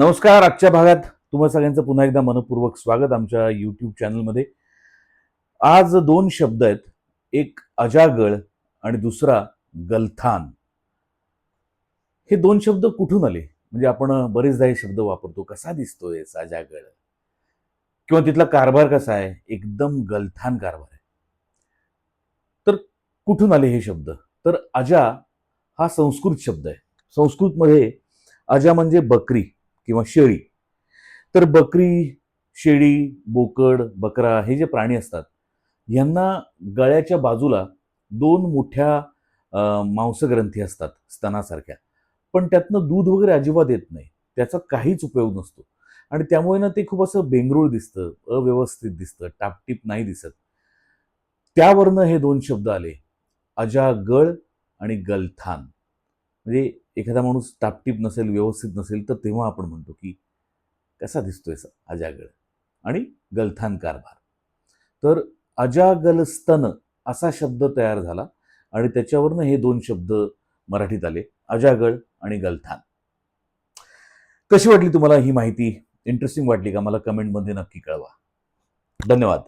नमस्कार आजच्या भागात तुम्हा सगळ्यांचं पुन्हा एकदा मनपूर्वक स्वागत आमच्या यूट्यूब चॅनलमध्ये आज दोन शब्द आहेत. एक अजागळ आणि दुसरा गलथान. हे दोन शब्द कुठून आले? म्हणजे आपण बरेचदा हे शब्द वापरतो. कसा दिसतोय अजागळ? किंवा तिथला कारभार कसा आहे? एकदम गलथान कारभार आहे. तर कुठून आले हे शब्द? तर अजा हा संस्कृत शब्द आहे. संस्कृतमध्ये अजा म्हणजे बकरी. किंवा शेळी. तर बकरी शेळी बोकड बकरा हे जे प्राणी असतात यांना गळ्याच्या बाजूला दोन मोठ्या मांसग्रंथी असतात स्तनासारख्या. पण त्यातनं दूध वगैरे अजिबात येत नाही. त्याचा काहीच उपयोग नसतो. आणि त्यामुळे ना ते खूप असं बेंगरूळ दिसतं अव्यवस्थित दिसतं टापटीप नाही दिसत. त्यावरनं हे दोन शब्द आले. अजागळ आणि गलथान. म्हणजे एखादा माणूस टापटीप नसेल व्यवस्थित नसेल तर तेव्हा आपण म्हणतो की कसा दिसतोय अजागळ आणि गलथान कारभार. तर अजागलस्तन असा शब्द तयार झाला आणि त्याच्यावरनं हे दोन शब्द मराठीत आले अजागळ आणि गलथान. कशी वाटली तुम्हाला ही माहिती? इंटरेस्टिंग वाटली का? मला कमेंटमध्ये नक्की कळवा. धन्यवाद.